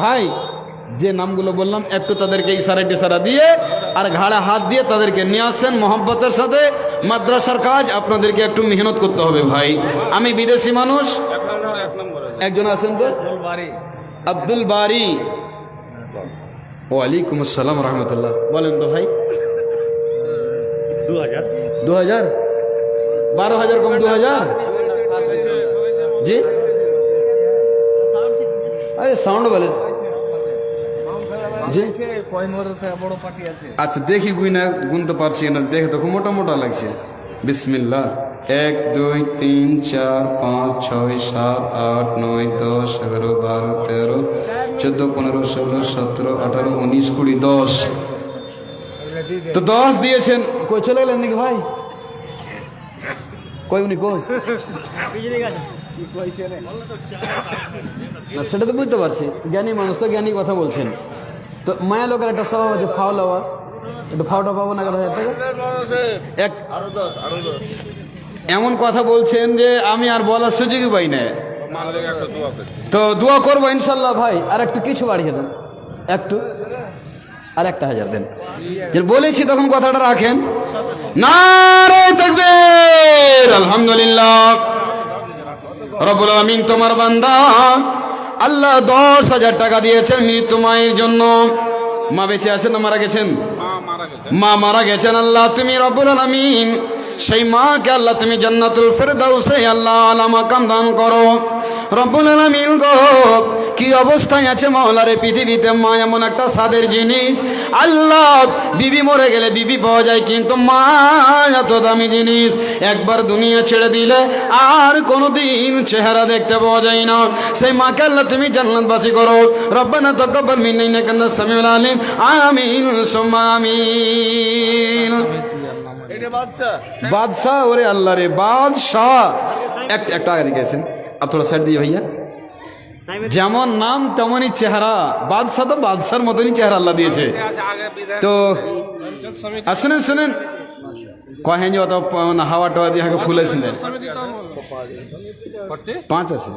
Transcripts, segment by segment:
ভাই যে নামগুলো বললাম একটু তাদেরকে ইশারা টিসারা দিয়ে আর ঘাড়ে হাত দিয়ে তাদেরকে নিয়ে আসছেন মোহাম্মতের সাথে। মাদ্রাসার কাজ আপনাদেরকে একটু মেহনত করতে হবে ভাই। আমি বিদেশি মানুষ। একজন আছেন তো? আব্দুল বারি। ওয়ালাইকুম আসসালাম রহমতুল্লাহ। বলেন তো ভাই। দু হাজার দু হাজার বারো হাজার কম দু হাজার জি? আরে সাউন্ড বলেন আচ্ছা দেখি গুইনা গুনতে পারছি না। দেখে তো খুব মোটা মোটা লাগছে। বিসমিল্লা এক, দুই, তিন, চার, পাঁচ, ছয়, সাত, আট, নয়, দশ, এগারো, বারো, তেরো, চোদ্দ, পনেরো, ষোলো, সতেরো, আঠারো, উনিশ, কুড়ি, দশ। তো দশ দিয়েছেন। কই চলে গেলেন নাকি ভাই? কই উনি, কই? না, সেটা তো বুঝতে পারছি। জ্ঞানী মানুষ তো জ্ঞানী কথা বলছেন। তো মায়া লোকের একটা স্বভাব আছে, ফাও লওয়া। একটু ফাওটা পাবো না টাকা এক এমন কথা বলছেন যে আমি আর বলার সুযোগই পাই না। তো দোয়া করব ইনশাল্লাহ ভাই, আর একটু কিছু বাড়িয়ে দেন। একটু, আর একটা হাজার দেন। যে বলেছি তখন কথাটা রাখেন। না রে থাকবে আলহামদুলিল্লাহ। রবুল আমিন তোমার বান্দা। আল্লাহ দশ হাজার টাকা দিয়েছেন মৃত্যু মায়ের জন্য। মা বেঁচে আছেন না মারা গেছেন? মা মারা গেছেন। আল্লাহ তুমি রবুল আলমিন সেই মাকে আল্লাহ তুমি জান্নাতুল ফেরদাউসে আল্লাহ আলামা কাম দান করো। রব্বুল আলামিন গো অবস্থায় আছে মহলারে পৃথিবীতে মা এমন একটা সাদের জিনিস। আল্লাহ বিবি মরে গেলে বিবি পাওয়া যায় কিন্তু মা এত দামি জিনিস। একবার দুনিয়া ছেড়ে দিলে আর কোনোদিন চেহারা দেখতে পাওয়া যায় না। সেই মাকে আল্লাহ তুমি জান্নাতবাসী করো। রব্বানা তাকাব্বাল মিন্না ইন্নাকা আনতাস সামিউল আলিম। আমিন সুম্মা আমিন। বাদশাহ। ওরে আল্লাহ রে বাদশাহ। একটা একটা আগে গেছেন। আর থোড়া সাইড দিয়ে ভাইয়া। যেমন নাম তেমনই চেহারা বাদশাহ তো বাদশার মতনই চেহারা আল্লাহ দিয়েছে। তো শুনেন শুনেন। কহেন যে অত হাওয়া টাওয়া দিয়ে ফুলেছিলেন পাঁচ আছে।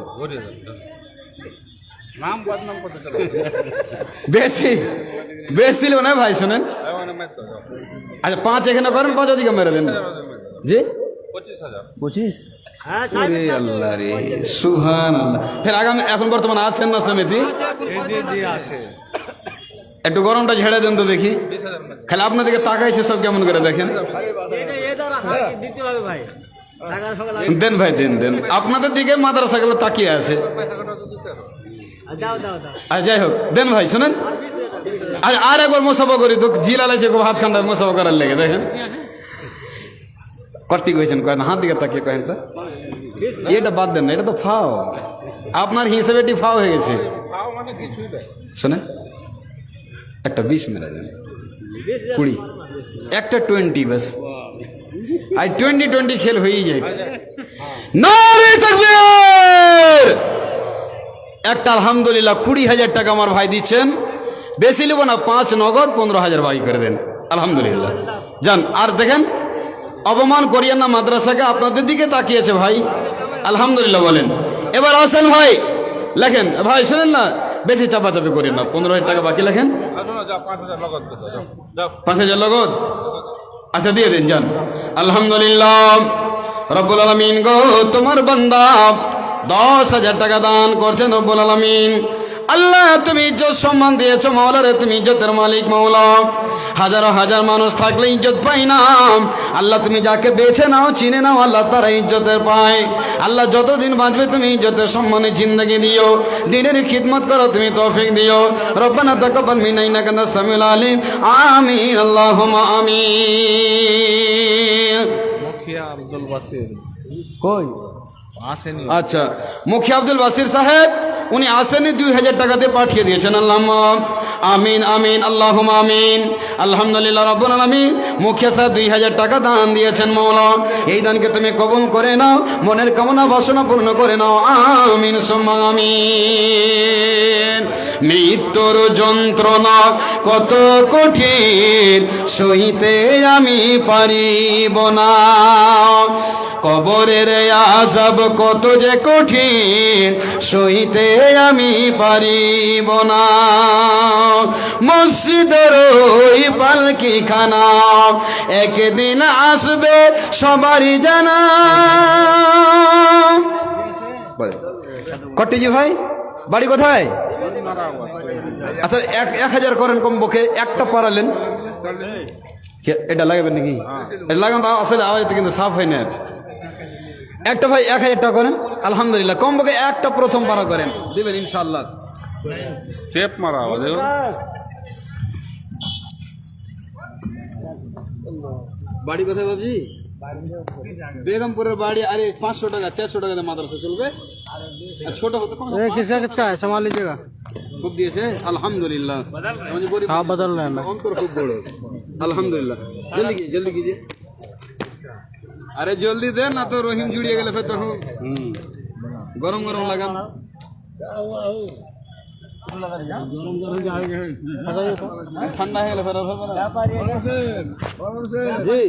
বেশি বেশি না ভাই শোনেন। আচ্ছা পাঁচ এখানে করেন পাঁচ ওদিকে মেরে দেন। জি? পঁচিশ হাজার। পঁচিশ? আল্লাহ রে সুহান আল্লাহ ফের আগামী এখন বর্তমানে আছেন না সমিতি? আছে। একটু গরমটা ঝেড়ে দেন তো দেখি। খালি আপনাদেরকে তাকাইছে সব কেমন করে দেখেন। দেন ভাই দেন দেন। আপনাদের দিকে মাদ্রাসাগুলো তাকিয়ে আছে। যাই হোক দেন ভাই শুনেন। আর একবার মোসাফা করি তো জিলা লাগছে খুব হাত খান্ডায় মোসাফা করার লেগে দেখেন। কটি কইছেন কয়েন হাত দিকে তাকিয়ে কয়েন তো। এটা বাদ দেন না, এটা তো ফাও। আপনার হিসেবে এটি ফাও হয়ে গেছে। শোনেন, একটা বিশ মেরে দেন। কুড়ি। একটা টোয়েন্টি বাস আর টোয়েন্টি টোয়েন্টি খেল হয়েই যায়। একটা আলহামদুলিল্লাহ কুড়ি হাজার টাকা আমার ভাই দিচ্ছেন। বেশি নেব না, পাঁচ নগদ পনেরো হাজার বাকি করে দেন। আলহামদুলিল্লাহ। যান, আর দেখেন অপমান করিয়েন না মাদ্রাসাকে, আপনাদের দিকে তাকিয়েছে ভাই। আলহামদুলিল্লাহ বলেন। এবার আসেন ভাই, লেখেন। ভাই, শুনেন না, বেশি চাপাচাপি করেন না। পনেরো হাজার টাকা বাকি লেখেন। পাঁচ হাজার লগত আচ্ছা দিয়ে দিন, যান। আলহামদুলিল্লাহ, রব্বুল আলমিন গো, তোমার বান্দা দশ হাজার টাকা দান করছেন রব্বুল আলমিন। আল্লাহ তুমি ইজ্জত সম্মান দিয়েছ মাওলারে তুমি ইজ্জতের মালিক মাওলা। হাজারো হাজার মানুষ থাকলে ইজ্জত পাই না। আল্লাহ তুমি যাকে বেছে নাও চিনে নাও আল্লাহ তারা ইজ্জতের পায়। আল্লাহ যতদিন বাঁচবে তুমি ইজ্জতের সম্মানে জিন্দগি দিও। দিনের খিদমত করো তুমি তৌফিক দিও। রব্বানা তাকাব্বাল মিন্না ইন্নাকা আনতাস সামিউল আলিম। আমিন আল্লাহুম্মা আমিন। মুখিয়া আব্দুল বাসির কই? আসেনি। আচ্ছা মুখিয়া আব্দুল বাসির সাহেব। উনি আসেনি দুই হাজার টাকাতে পাঠিয়ে দিয়েছেন। আল্লাহ আমিন আমিন আল্লাহ আমিন। আলহামদুলিল্লাহ রব্বুল আলামিন। মুখে স্যার দুই হাজার টাকা দান দিয়েছেন মৌলা এই দানকে তুমি কবুল করে নাও, মনের কামনা বাসনা পূর্ণ করে নাও। আমিন, সুম্মা মৃত্যুর যন্ত্রণা কত কঠিন, সহিতে আমি পারিব না। কবরের আজাব কত যে কঠিন সইতে আমি পারিব না। মসজিদের ওই পালকি খানা একদিন আসবে সবারই জানা। কটিজি ভাই বাড়ি কোথায়? আচ্ছা এক এক হাজার করেন কম কমপক্ষে একটা পারালেন এটা লাগাবেন নাকি? এটা লাগান আসলে আওয়াজ কিন্তু সাফ হয় না। একটা ভাই এক হাজার টাকা করেন আলহামদুলিল্লাহ। কম বকে একটা প্রথম পারা করেন। দেবেন ইনশাল্লাহ চেপ মারা বাড়ি কোথায় ভাবছি বেগমপুরের বাড়ি আরে পাঁচশো টাকা চারশো টাকা মাদ্রাসা চলবে। ছোট হতো সামাল লিজেগা খুব দিয়েছে আলহামদুলিল্লাহ। অন্তর খুব বড়। আলহামদুলিল্লাহ। জলদি জলদি কিজিয়ে আরে জলদি দেন না তো রহিম জুড়িয়ে গেলে ফের তখন। গরম গরম লাগান। ঠান্ডা হয়ে গেলে জি।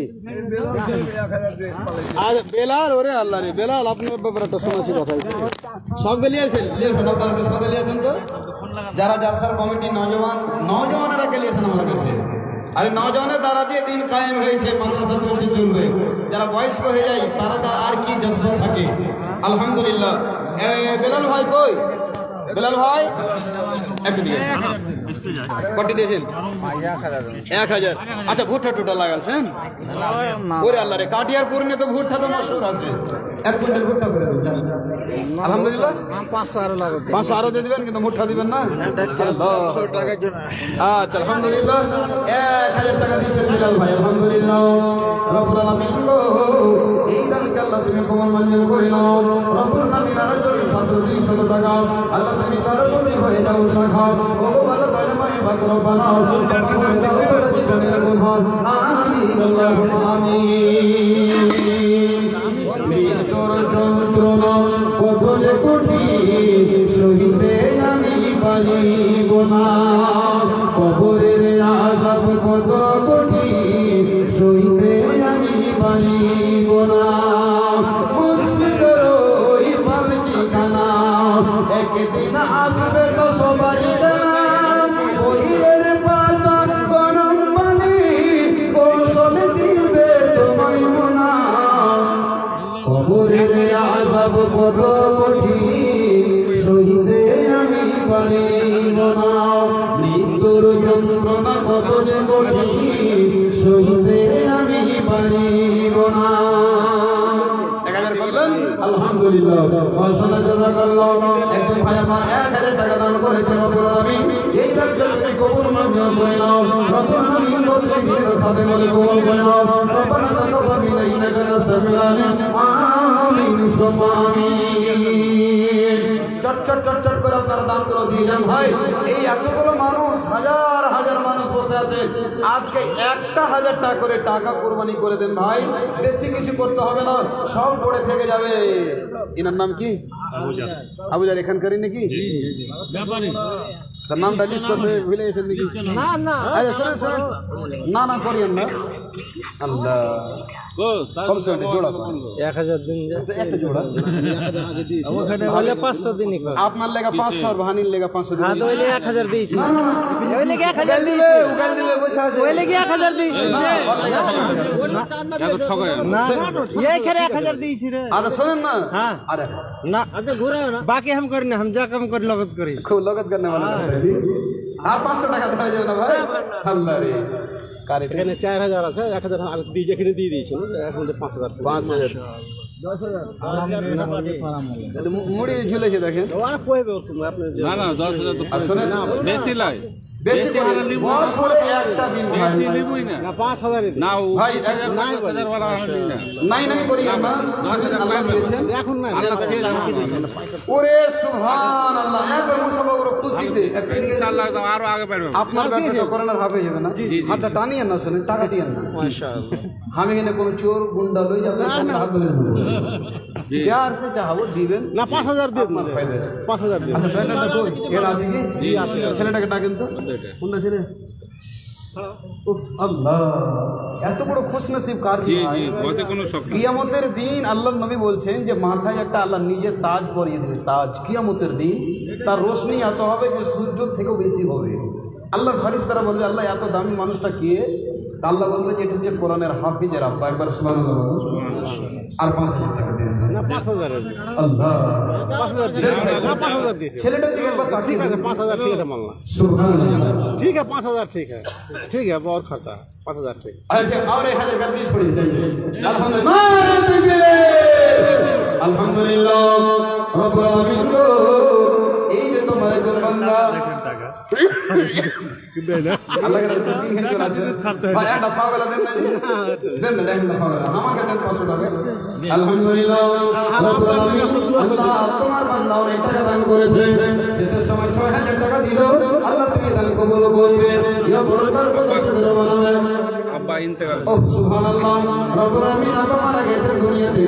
আর বেলাল, ওরে আল্লাহ রে, বেলাল, আপনার ব্যাপারে একটা শুনেছি কথা সব সাথে লিয়েছেন তো? যারা জালসার কমিটি নজওয়ান, নজওয়ানেরা গেলিয়েছেন আমার কাছে। আরে নজওয়ানের দ্বারা দিয়ে দিন কায়েম হয়েছে, মাদ্রাসা চলছে, চলবে। যারা বয়স্ক হয়ে যায়, তারা তো আর কি জজ্বা থাকে? আলহামদুলিল্লাহ। বেলাল ভাই কই? বেলাল ভাই? একটু দিয়েছেন কটি দিয়েছেন এক হাজার। আচ্ছা ভুট্টা টুটা লাগালছেন? ওরে আল্লাহ রে, কাটিয়ার পুরনে তো ভুট্টা তো মশুর আছে। এক কুইন্টাল ভুট্টা করে যান। আলহামদুলিল্লাহ। পাঁচশো আরও লাগবে পাঁচশো আরও দিয়ে দিবেন কিন্তু মুঠা দিবেন না? আচ্ছা এক হাজার টাকা দিচ্ছেন বিলাল ভাই আলহামদুলিল্লাহ। রব্বুল আলামিন গো তুমি কবুল মঞ্জুর করিল? রব্বুল ছাত্র টাকা। আল্লাহ তুমি তার আমি তোর জন্য কত কোটি সহিতে আমি পারিব না। কবরের আজাব কত কঠিন সহিতে আমি পারিব না। না। আলহামদুলিল্লাহ। মাশাআল্লাহ জাযাকাল্লাহ একজন ভাই আমার এক হাজার টাকা দান করেছেন রব্বুল আলামিন। এই দানকে তুমি কবুল মঞ্জুর করে নাও। রব্বুল আলামিন বদলে দিয়ে সাথে কবুল করে নাও। রব্বানা তাকাব্বাল মিন্না ইন্নাকা আনতাস আমিন সুম্মা আমিন চট চট চট চট করে আপনারা দান করে দিয়ে যান। ভাই এই এতগুলো মানুষ হাজার হাজার মানুষ বসে আছে। আজকে একটা হাজার টাকা করে টাকা কোরবানি করে দেন ভাই। বেশি কিছু করতে হবে না সব পড়ে থেকে যাবে। এনার নাম কি? আবুজার এখানকারই নাকি? তার নামটা মিস করতে ভুলে গেছেন নাকি না না। আচ্ছা শোনেন শোনেন। না না করিয়েন না। আল্লাহ। কমসে কম জোড়া এক হাজার দিন একটা জোড়া। ওখানে হলে পাঁচশো দিন আপনার লেগা পাঁচশো আর ভানির লেগা পাঁচশো দিন। হ্যাঁ তো ওই এক হাজার দিয়েছি। ওই লেগে এক হাজার দিবে উগাল দিবে বসে আছে। ওই লেগে বাকি হাম করি না হাম যা কাম করি লগত করি। খুব লগত করনে আর পাঁচশো টাকা দেওয়া যাবে না ভাই? আল্লাহ রে। এখানে চার হাজার আছে এক হাজার আমি দিয়ে যেখানে দিয়ে দিয়েছি এখন পাঁচ হাজার পাঁচ হাজার। মুড়ি ঝুলেছে দেখেন। আর কইবে তুমি আপনি না না দশ হাজার বেশি লাই। বেশি করে বছরে একটা দিন ভাই বেশি না। না দিন। না না। নাই করি আমরা। আল্লাহ দিয়েছেন এখন না। ওরে একবার ইনশাআল্লাহ আরও আগে আপনার ব্যাপারটা করেনার যাবে না। হাতটা টানিয়ে না শোনেন টাকা দিয়ে না। মাশাআল্লাহ। আমি এখানে কোনো চোর গুন্ডা লই যাবে হাত ধরে। প্যার সে চাহাবো দিবেন। না পাঁচ হাজার আপনার পাঁচ হাজার দিয়ে আচ্ছা ব্যাটারটা কই? এর আছে কি? জি আছে ছেলেটাকে ডাকেন তো। কোনটা ছেলে? উফ আল্লাহ। এত বড় খুশ নসিব কার কিয়ামতের দিন আল্লাহ নবী বলছেন যে মাথায় একটা আল্লাহ নিজের তাজ পরিয়ে দেবে তাজ। কিয়ামতের দিন তার রোশনি এত হবে যে সূর্য থেকেও বেশি হবে। আল্লাহর ফারিস্তারা বলবে আল্লাহ এত দামি মানুষটা কে? তা আল্লাহ বলবে যে এটা হচ্ছে কোরআনের হাফিজের আব্বা একবার সুবহানাল্লাহ বলুন। আর পাঁচ হাজার টাকা দিন না পাঁচ হাজার আল্লাহ পাঁচ হাজার দিয়ে না পাঁচ হাজার দিয়েছে ছেলেটার দিকে একবার তাকিয়ে ठीक है দেখুন। पाँच हजार ठीक है मालना সুবহানাল্লাহ ठीक है पाँच हजार ठीक है ठीक है बहुत खर्चा पाँच हजार ठीक अच्छा और एक हजार कर दिए छोड़िए जाइए अल्हम्दुलिल्लाह আলহামদুলিল্লাহ রব্বুল আলামিন গো, এই যে তোমার একজন বান্দা। শেষের সময় ছয় হাজার টাকা দিল। আল্লাহ তুমি দান কবুল করবে। শুনে বানাবে। আব্বা ইন্তেকাল। ও সুবহানাল্লাহ। রব্বুল আমিন আপা মারা গেছেন দুনিয়াতে।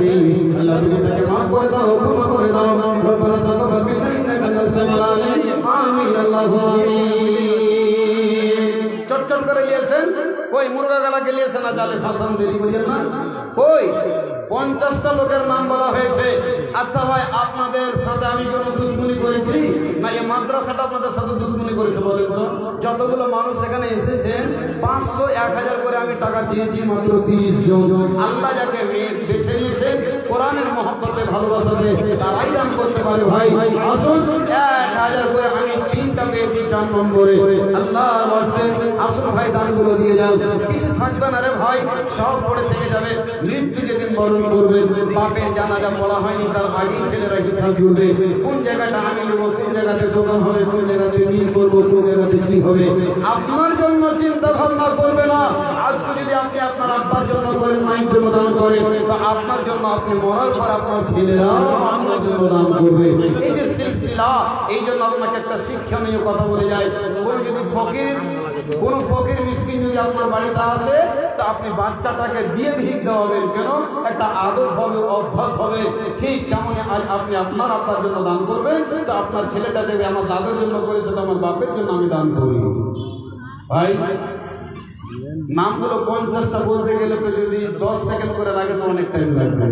আল্লাহ তুমি তাকে মাফ করে দাও ক্ষমা করে দাও। রব্বানা তাকাব্বাল মিন্না ইন্নাকা আনতাস সামিউল আলিম আমিন আল্লাহু আমিন চটচট করে নিয়েছেন ওই মুরগা গালাকে গেলিয়েছেন না জালে? ফাসান দেরি করিয়েন না? ওই পঞ্চাশটা লোকের নাম বলা হয়েছে। আচ্ছা ভাই, আপনাদের সাথে আমি কোনো দুশ্মনী করেছি? না, এই মাদ্রাসাটা আপনাদের সাথে দুশ্মনী করেছে বলেন তো। যতগুলো মানুষ এখানে এসেছেন পাঁচশো এক হাজার করে আমি টাকা চেয়েছি মাত্র তিরিশ জন। আল্লাহ যাকে বেছে নিয়েছেন কোরআনের মহব্বতে, ভালোবাসাতে, তারাই দান করতে পারে ভাই। আসুন, এক হাজার করে আমি তিনটা পেয়েছি চার নম্বরে। আল্লাহ আসুন ভাই, দানগুলো দিয়ে যান। কিছু থাকবে না রে ভাই, সব পড়ে থেকে যাবে। মৃত্যু যেদিন বরণ করবে। বাপের জানাজা পড়া হয়নি, তার আগেই ছেলেরা হিসাব করবে। কোন জায়গাটা আমি নেব, কোন জায়গাতে দোকান হবে, কোন জায়গাতে মিল করব, কোন জায়গাতে কি হবে? আপনার জন্য চিন্তা ভাবনা করবে না। আজকে যদি আপনি আপনার আব্বার জন্য করেন মাইন্ড জন্য দান করেন, তো আপনার জন্য আপনি মরার পর আপনার ছেলেরা আপনার জন্য দান করবে। এই যে সিলসিলা, এই জন্য আপনাকে একটা শিক্ষণীয় কথা বলে যায়। কোন যদি ফকির কোন ফকির মিসকিন যদি আপনার বাড়িতে আসে, তো আপনি বাচ্চাটাকে দিয়ে ভিক দেওয়াবেন। কেন? একটা আদত হবে, অভ্যাস হবে। ঠিক তেমন আজ আপনি আপনার আপনার জন্য দান করবেন। তো আপনার ছেলেটা দেবে, আমার দাদার জন্য করেছে, তো আমার বাপের জন্য আমি দান করি। ভাই, নামগুলো পঞ্চাশটা বলতে গেলে তো যদি দশ সেকেন্ড করে লাগে তো অনেক টাইম লাগবে।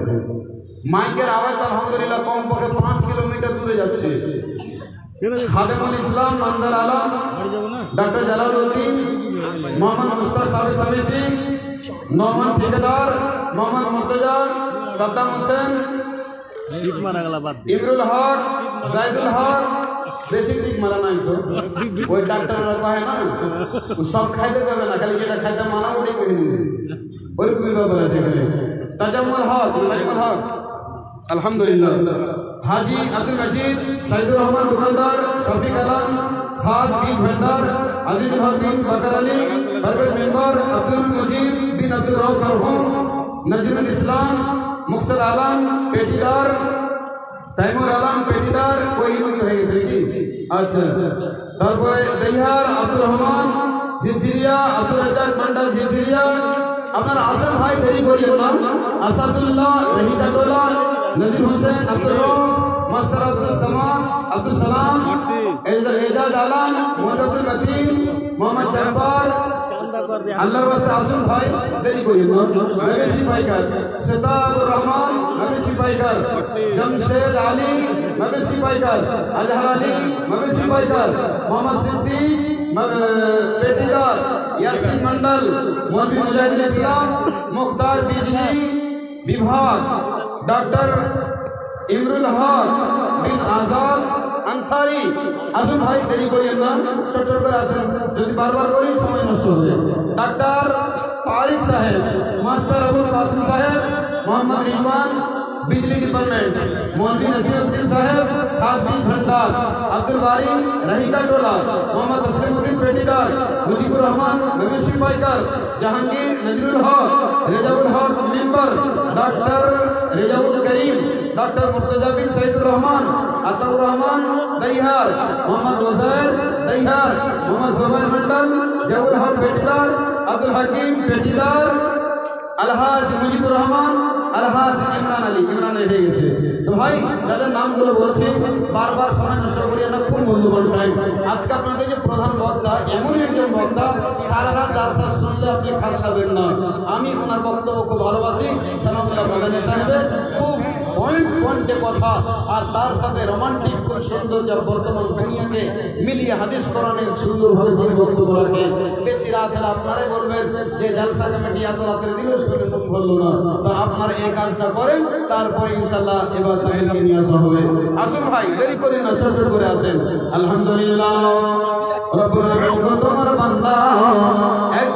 মাইকের আওয়াজ, আলহামদুলিল্লাহ, কমপক্ষে পাঁচ কিলোমিটার দূরে যাচ্ছে। খাদেমুল ইসলাম মনজার আলম ডক্টর জালালউদ্দিন, মোহাম্মদ মুস্তাক সাহেব সমিতি, মোহাম্মদ ঠিকাদার মোহাম্মদ মুর্তজা, সাদ্দাম হোসেন, ইমরুল হক, জাইদুল হক, বেশি মারা নাই তো। ওই না সব খাইতে দেবে না, খালি হক হক। আলহামদুলিল্লাহ। হাজি আব্দুল মজিদ, সাইদুর রহমান দোকানদার, শফিক আলম খাদ বিন ভান্ডার আজিজুল হক বিন বকর আলী পারভেজ মেম্বার, আব্দুল মজিদ বিন আব্দুল রউফ মরহুম নজরুল ইসলাম মুকসদ আলম, পেটিদার, তাইমুর আলম, পেটিদার মতো হয়ে গেছে নাকি? আচ্ছা। তারপরে দহিয়ার আব্দুর রহমান ঝিরঝিরিয়া আব্দুল রাজাক মন্ডল ঝিরঝিরিয়া আপনার আসল ভাই দেরি করিয়েন না। আসাদুল্লাহ রহিকাতুল্লাহ নজির হোসেন আব্দুর রউফ মাস্টার আব্দুল সামাদ আব্দুল সালাম এজা- এজাজ আলম মোহাম্মদুল মতিন মোহাম্মদ জব্বার। আল্লাহর বাস্তে আসুন ভাই দেরি করিয়েন না। মহেশি পাইকার সেতাবুর রহমান মহেশি পাইকার জমশেদ আলী মহেশি পাইকার আজহার আলী মহেশি পাইকার মোহাম্মদ সিদ্দিক পেটিদার ইয়াসিন মন্ডল মৌলভী মুজাহিদুল ইসলাম মুখতার বিজলি বিভাগ ডক্টর ইমরুল হক বিন আজাদ আনসারি আসুন ভাই দেরি করিয়েন না ছোট ছোট করে আসেন যদি বারবার করি সময় নষ্ট হবে ডাক্তার তারিক সাহেব মাস্টার আবুল কাসিম সাহেব মোহাম্মদ রিজওয়ান بجلی ڈپارٹمنٹ مولوی نصیر الدین صاحب حاضمی بھنڈار، عبدالباری رحیدہ ٹولا، محمد اسلم الدین پریڈیدار، مجیب الرحمن مویشی پائیدار جہانگیر نجر الحق رجب الحق ممبر، ڈاکٹر رجب الکریم، ڈاکٹر مرتضی بن سعید الرحمن، عطا الرحمن دیہار محمد وزیر دیہار محمد زبیر منڈل جب حق پیٹیدار عبدالحکیم پیٹیدار الحاج مجیب الرحمن আলহাজ ইমরান আলী, ইমরান হয়ে গেছে। তো ভাই, যাদের নামগুলো বলছি, বারবার সময় নষ্ট করি না খুব মূল্যবান টাইম আজকে আপনাদের যে প্রধান বক্তা, এমনই একজন বক্তা, সারা রাত দাসা শুনলে আপনি খাস খাবেন না। আমি ওনার বক্তব্য খুব ভালোবাসি সালামুল্লাহ সাহেবের পয়েন্ট পয়েন্টে কথা, আর তার সাথে রোমান্টিক বর্তমান দুনিয়াকে মিলিয়ে হাদিস সুন্দরভাবে রাখেন বেশি রাত আপনারাই বলবেন যে জালসা কমিটি এত রাতের মন ভরলো না। তো আপনারা এই কাজটা করেন, তারপরে ইনশাল্লাহ এবার নিয়ে আসা হবে। আসুন ভাই, দেরি করি না, ছোট করে আসেন। আলহামদুলিল্লাহ।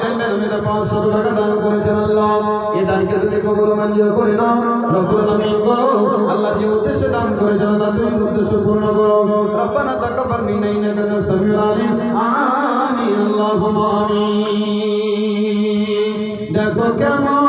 একজন মেরুমিতা পাঁচশো টাকা দান করেছেন আল্লাহ। এই দানকে তুমি কবুল মঞ্জুর করে নাও। রব্বুল আলামিন গো আল্লাহ যে উদ্দেশ্যে দান করেছেন আল্লাহ তুমি উদ্দেশ্য পূর্ণ করো। রব্বানা তাকাব্বাল মিন্না ইন্নাকা আনতাস সামিউল আলিম। আমিন, আল্লাহুম্মা আমিন। দেখো কেমন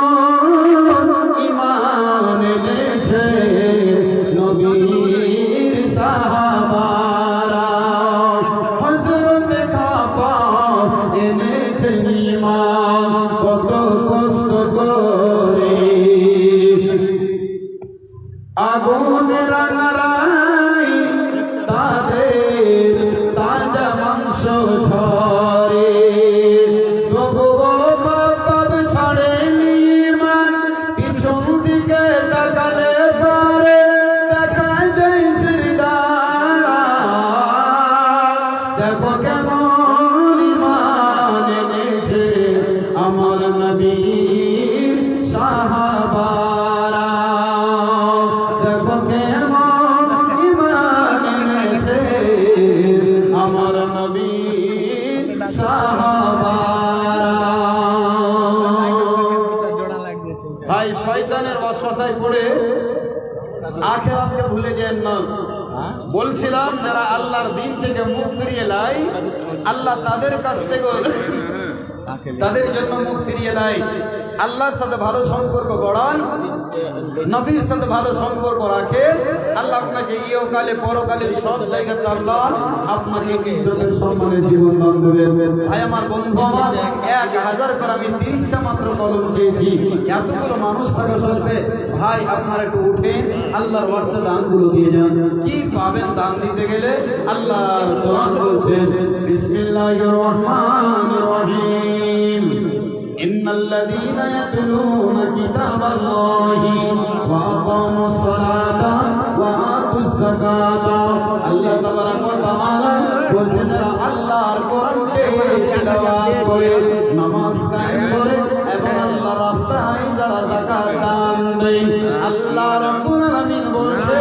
অশ্বাসায় পড়ে আখেরাতকে ভুলে যেন না বলছিলাম যারা আল্লাহর দিন থেকে মুখ ফিরিয়ে লাই আল্লাহ তাদের কাছ থেকে তাদের জন্য মুখ ফিরিয়ে নেয়। আল্লাহর সাথে ভালো সম্পর্ক গড়ান নবীর সাথে ভালো সম্পর্ক রাখে আল্লাহ আপনাকে ইহকালে পরকালে সব জায়গাতে আল্লাহ আপনাকে ইজ্জতের সম্মানের জীবন দান দেবেন ভাই আমার বন্ধু আমার এক হাজার করে আমি তিরিশটা মাত্র কলম চেয়েছি এতগুলো মানুষ থাকা সত্ত্বে ভাই আপনারা একটু উঠেন আল্লাহর ওয়াস্তে দানগুলো দিয়ে যান। কি পাবেন দান দিতে গেলে? আল্লাহ কোরআন বলছেন বিসমিল্লাহির রহমানির রহিম। الذين يتلون كتاب الله وأقاموا الصلاة وآتوا الزكاة আল্লাহ তাবারাক ওয়া তাআলা বলছেন যারা আল্লাহর কোরআনকে তিলাওয়াত করে নামাজ কায়েম করে এবং আল্লাহর রাস্তায় যারা যাকাত দান দেয় আল্লাহ রাব্বুল আলামিন বলছে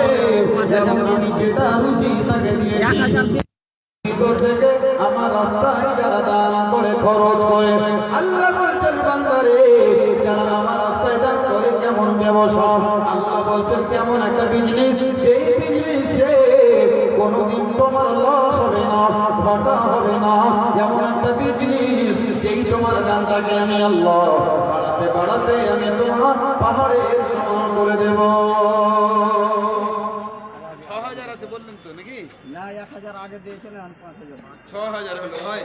এবং আমি সেটা রুজি তাকে দিয়েছি ভিতর থেকে আমার রাস্তায় যারা দান করে খরচ করে আল্লাহ বলছেন যারা আমার রাস্তায় দান করে কেমন ব্যবসা? আল্লাহ বলছেন কেমন একটা বিজনেস যেই বিজনেসে কোনোদিন তোমার লস হবে না ঘাটা হবে না যেমন একটা বিজনেস যেই তোমার দানটাকে আমি আল্লাহ বাড়াতে বাড়াতে আমি তোমার পাহাড়ের সমান করে দেব। ছ হাজার আছে বললেন তো নাকি? না এক হাজার আগে দিয়েছিলেন পাঁচ হাজার। ছ হাজার হলো হয়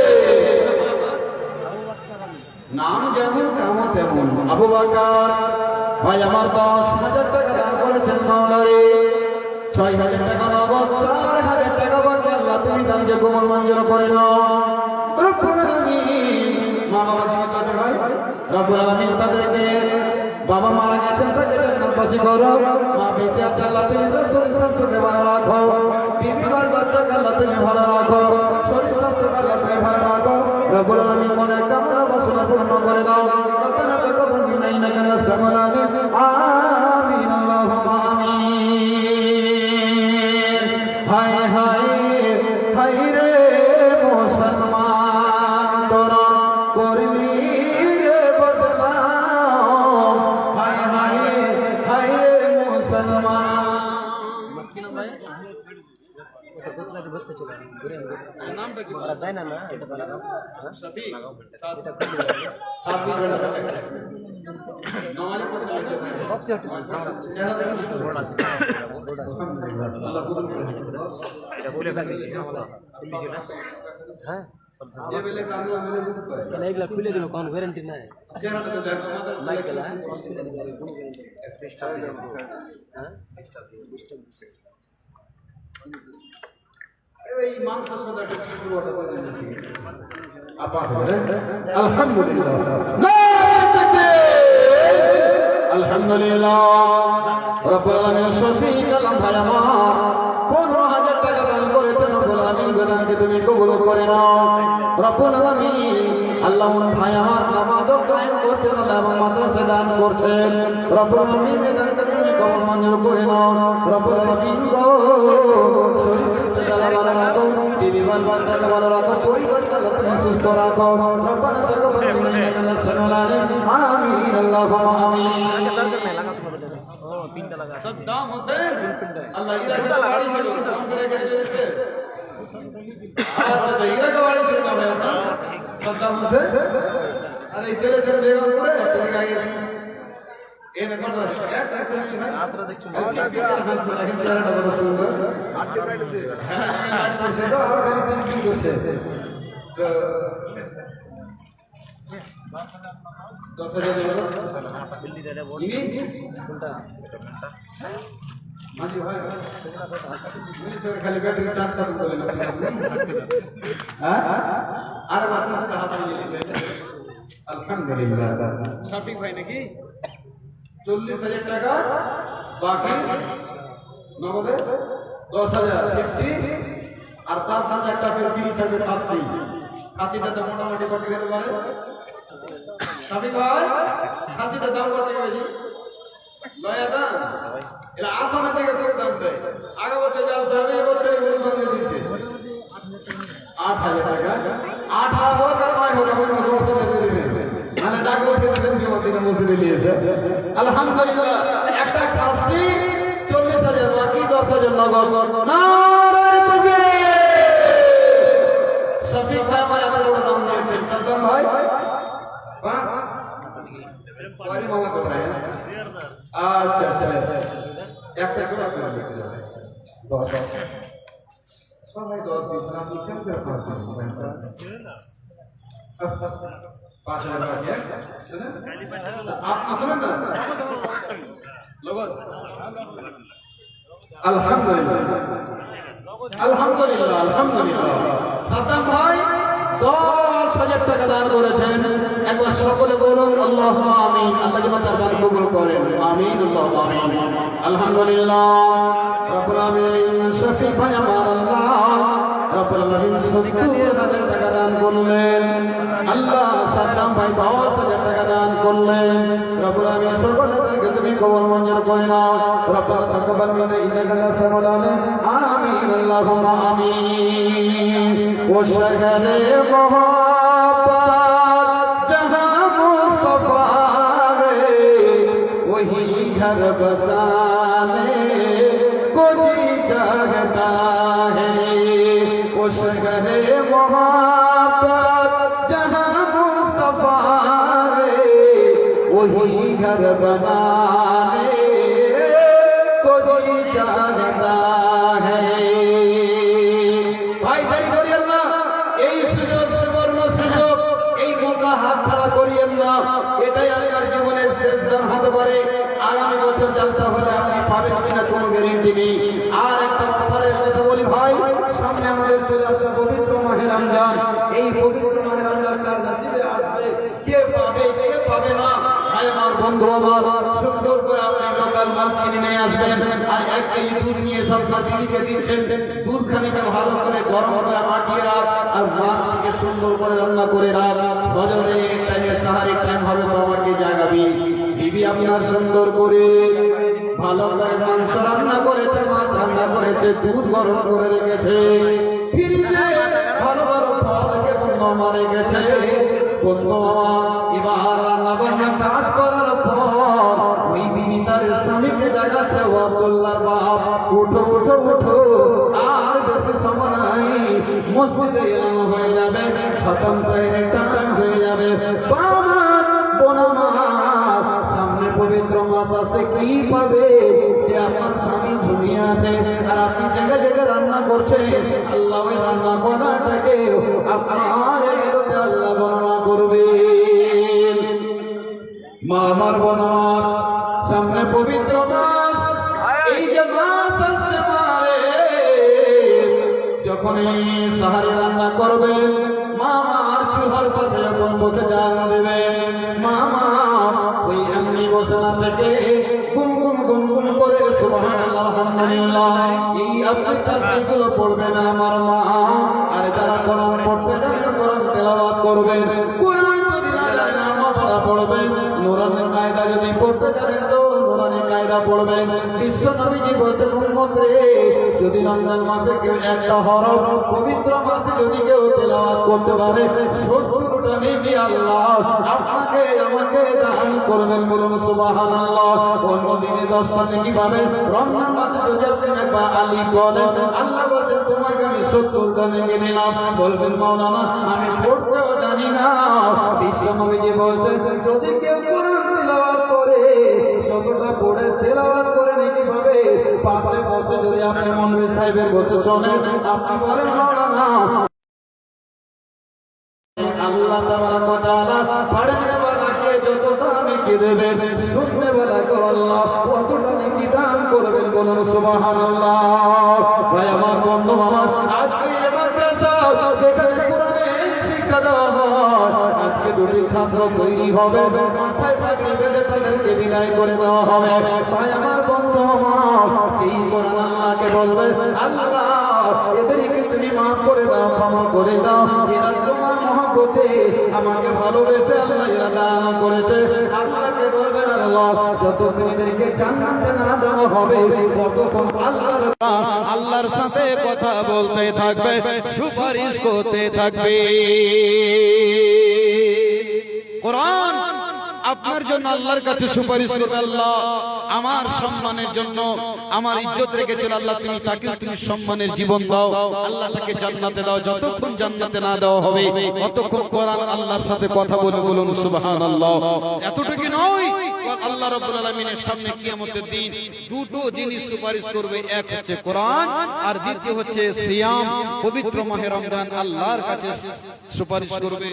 নাম যেমন কামও তেমন আবু বাকার ভাই, আমার দশ হাজার টাকা দান করেছেন মাওলারে। ছয় হাজার টাকা নগদ, চার হাজার টাকা বাকি, আল্লাহ তুমি দানকে কোমল মঞ্জুর করে নাও। মা বাবা জীবিত আছে বাবা মারা গেছেন, তাকে জান্নাতবাসী আছে, আল্লাহ তুমি শরীর স্বাস্থ্যকে ভালো রাখো। বিবি বাল বাচ্চাকে ভালো রাখো। শরীর স্বাস্থ্যকে আল্লাহ তুমি ভালো রাখো। রব্বুল আলামিন মনে কামনা বাসনা পূর্ণ করে দাও। আপনাকে কখন বিনাই না কেন সমান আলিম নামটা কি তাই না না এটা এই মাংসের সাথে বড় করে আলহামদুলিল্লাহ। আলহামদুলিল্লাহ। রব্বুল আলামিন শফি কালাম ভাই আমার। পনেরো হাজার টাকা দান করেছেন রব্বুল আলামিন গোলামকে তুমি কবুল করে নাও। রব্বুল আলামিন আল্লাহ ভাই আমার নামাজ কায়েম করছেন আল্লাহ মাদ্রাসা দান করছেন। রব্বুল আলামিন দানকে তুমি কবুল মঞ্জুর করে নাও। রব্বুল আলামিন গো শরীর সাদ্দাম হোসেন। করে দিয়েছে আচ্ছা সাদ্দাম আরে ছেলে ছেলে বেগম করে পড়ে গেছে। খালি ব্যাটারি চার্জ করতে বলে না হ্যাঁ আর মাত্র আলহামদুলিল্লাহ। শপিং ভাই নাকি? চল্লিশ হাজার টাকা বাকি নগদে দশ হাজার ফিফটি আর পাঁচ হাজার টাকা ফ্রি থাকবে পাঁচশি খাসিটা তো মোটামুটি কত গেলে পারে শপিং ভাই খাসিটা দাম কত গেছে নয়া দাম এরা আসামে থেকে কম দাম দেয় আগে বছর যা সামনে বছর এগুলো দাম দিয়ে আট হাজার টাকা আট হাজার বছর নয় হলো কোনো দশ হাজার করে দেবে মানে টাকা উঠে দেবেন যে নিয়েছে আলহামদুলিল্লাহ, একটা খাসি চল্লিশ হাজার, বাকি দশ হাজার তাকবীর! শফিক ভাই আমার এত বড় দাম দিয়েছেন। সাদ্দাম ভাই আচ্ছা আচ্ছা। একটা করে দিতে দশ সবাই দশ দিন আপনি কেন লগত আলহামদুলিল্লাহ। আলহামদুলিল্লাহ আলহামদুলিল্লাহ। সাদ্দাম ভাই দশ হাজার টাকা দান করেছেন। একবার সকলে বলুন আল্লাহ আমিন। আল্লাহ যেন তার দান কবুল করেন। আমিন আল্লাহ আমিন। আলহামদুলিল্লাহ। রব্বুল আমিন শফিক ভাই আমার আল্লাহ। রব্বুল আলামিন 70000 টাকা দান করলেন। আল্লাহ সাদ্দাম ভাই 52000 টাকা দান করলেন। রব্বুল আলামিন সকলকে তুমি কবুল মঞ্জুর করে নাও। ওহি ঘর বসানে করে ওই ঘর বনারে কোই জানতা ভাই, দেরি করিয়েন না, এই সুযোগ, সুবর্ণ সুযোগ, এই মৌকা হাত ছাড়া করিয়েন না, এটাই আপনার জীবনের শেষ দান হতে পারে। আগামী বছর জালসা হলে আপনি পাবেন কিনা, কোন গ্যারেন্টি নেই। চলে আসছে পবিত্র মাহে রমজান। এই পবিত্র মাহে রমজান তার নসিবে আসবে। কে পাবে কে পাবে না? আপনার সুন্দর করে ভালো করে মাংস রান্না করেছে, মাছ রান্না করেছে, দুধ গরম করে রেখেছে। আর বেশি সময় নাই। মসজিদে এলাম হয়ে যাবে, খতম সাহেবের টাইম হয়ে যাবে। বাবা সামনে পবিত্র মাস আছে কি পাবে? ঘুমিয়ে আছে আর আপনি জায়গা জায়গায় রান্না করছেন, আল্লাহ ওই রান্না করাটাকে আপনার আল্লাহ বর্ণনা করবে মা আমার বনার সামনে পবিত্র মাস, এই যে মাস আছে মারে যখন এই সাহারি রান্না করবে মা আমার চুহার পাশে যখন বসে জানা দেবে মামা ওই এমনি বসে না থেকে গুনগুন করে সুবহানাল্লাহ, আলহামদুলিল্লাহ। এই আপনি তাসবিহগুলো পড়বেন আমার মা। আর যারা কোরআন পড়তে জানেন কোরআন তেলাওয়াত করবেন কোরআন যদি না জানেন আমার পড়া পড়বেন নুরানের কায়দা যদি পড়তে জানেন তো কায়দা পড়বেন বিশ্ব নবীজি রে যদি রমজান মাসে কেউ একটা পবিত্র মাসে যদি কেউ তেলাওয়াত করতে পারে আল্লাহ। করবেন বলুন দিনে দশটা রমজান মাসে যদি আপনি একবার আলি বলেন আল্লাহ বলছেন তোমাকে আমি সত্তরটা নেকি দিলাম বলবেন, মাওলানা, আমি পড়তেও জানি না। বিশ্ব নবীজি বলছেন যদি কেউ পড়ে তেলাওয়াত করে নাকি পাবে পাশে বসে যদি আপনি মনবি সাহেবের বসে শোনেন, আপনি বলেন, মাওলানা, আল্লাহ তাবারাক তাআলা পড়নে ওয়ালাকে যতটা নেকি দেবেন শুননে ওয়ালাকে আল্লাহ ততটা নেকি দান করবেন বলুন, সুবহানাল্লাহ। ভাই, আমার বন্ধু আমার আজকে ছাত্র তৈরি হবে। বিদায় করে দেওয়া হবে। আমার সেই আল্লাহকে বলবে, আল্লাহ, এদেরকে তুমি মাফ করে দাও, ক্ষমা করে দাও। এরা তোমার আমাকে ভালোবেসে আল্লাহ করেছে। আল্লাহকে আল্লাহ এদেরকে জান্নাতে না দেওয়া হবে আল্লাহর আল্লাহর সাথে কথা বলতে থাকবে, সুপারিশ করতে থাকবে। কোরআন আপনার জন্য আল্লাহর কাছে সুপারিশ করবে আল্লাহ। আমার সম্মানের জন্য, আমার ইজ্জত রেখেছিল আল্লাহ, তুমি তাকে তুমি সম্মানের জীবন দাও। আল্লাহ তাকে জান্নাতে দাও, যতক্ষণ জান্নাতে না দেওয়া হবে, ততক্ষণ কোরআন আল্লাহর সাথে কথা বলে বলুন সুবহানাল্লাহ। এতটুকু নয়, আল্লাহ রাব্বুল আলামিনের সামনে কিয়ামতের দিন দুটো জিনিস সুপারিশ করবে। এক হচ্ছে কোরআন, আর দ্বিতীয় হচ্ছে সিয়াম। পবিত্র মাহে রমজান আল্লাহর কাছে সুপারিশ করবে।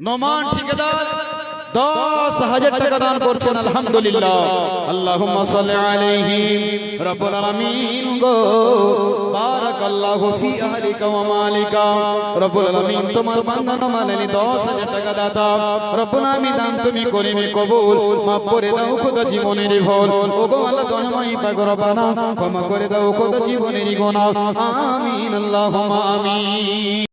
নমান ঠিকাদার দশ হাজার টাকা দান করছেন, আলহামদুলিল্লাহ। আলামিন গো, বারাকাল্লাহু ফি আহলিকা ওয়া মালিকা। আলামিন তোমার বান্দা টাকা দাতা। আলামিন দান তুমি কবুল। মাফ করে দাও খোদা আল্লাহ দয়াময় পাক রব্বানা ক্ষমা করে দাও খোদা আমিন আমিন।